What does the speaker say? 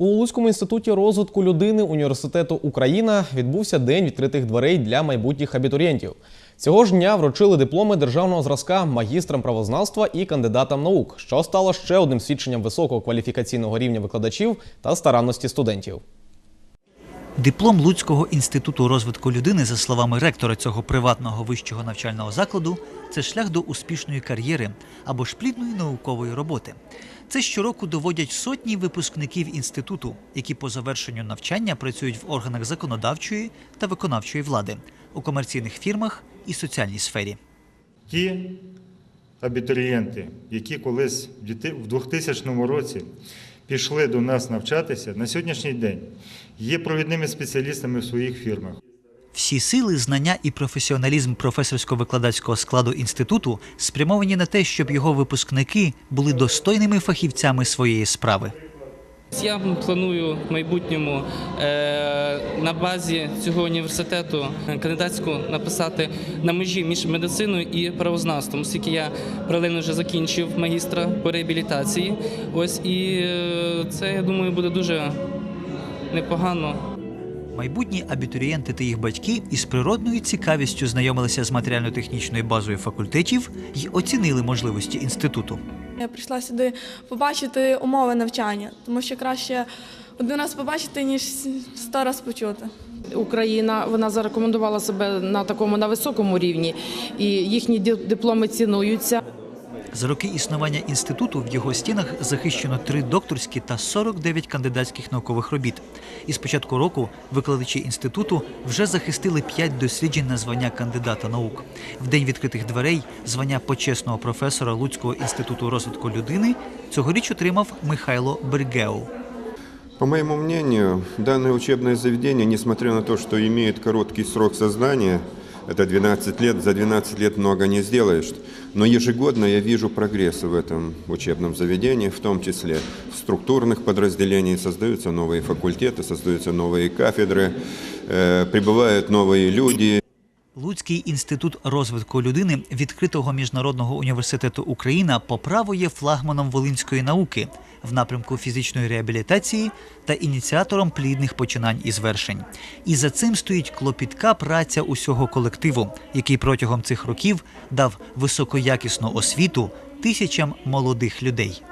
У Луцькому інституті розвитку людини університету Україна відбувся день відкритих дверей для майбутніх абітурієнтів. Цього ж дня вручили дипломи державного зразка магістрам правознавства і кандидатам наук, що стало ще одним свідченням високого кваліфікаційного рівня викладачів та старанності студентів. Диплом Луцького інституту розвитку людини, за словами ректора цього приватного вищого навчального закладу, це шлях до успішної кар'єри або ж плідної наукової роботи. Це щороку доводять сотні випускників інституту, які по завершенню навчання працюють в органах законодавчої та виконавчої влади, у комерційних фірмах і соціальній сфері. Ті абітурієнти, які колись в діти- в 2000 році пішли до нас навчатися, на сьогоднішній день є провідними спеціалістами в своїх фірмах. Всі сили, знання і професіоналізм професорсько-викладацького складу інституту спрямовані на те, щоб його випускники були достойними фахівцями своєї справи. Я планую в майбутньому е, на базі цього університету кандидатську написати на межі між медициною і правознавством, оскільки я паралельно вже закінчив магістра по реабілітації. Ось і е, це я думаю буде дуже непогано. Майбутні абітурієнти та їх батьки із природною цікавістю знайомилися з матеріально-технічною базою факультетів і оцінили можливості інституту. Я прийшла сюди побачити умови навчання, тому що краще один раз побачити, ніж сто раз почути. Україна вона зарекомендувала себе на такому на високому рівні, і їхні дипломи цінуються. За роки існування інституту в його стінах захищено три докторські та 49 кандидатських наукових робіт. І з початку року викладачі інституту вже захистили п'ять досліджень на звання кандидата наук. В день відкритих дверей звання почесного професора Луцького інституту розвитку людини цьогоріч отримав Михайло Бергеу. По моему мнению, данное учебное заведение, несмотря на то, что имеет короткий срок создания, это 12 лет, за 12 лет много не сделаешь, но ежегодно я вижу прогресс в этом учебном заведении, в том числе в структурных подразделениях создаются новые факультеты, создаются новые кафедры, э, прибывают новые люди, Луцький інститут розвитку людини відкритого міжнародного університету Україна по праву є флагманом волинської науки в напрямку фізичної реабілітації та ініціатором плідних починань і звершень. І за цим стоїть клопітка праця усього колективу, який протягом цих років дав високоякісну освіту тисячам молодих людей.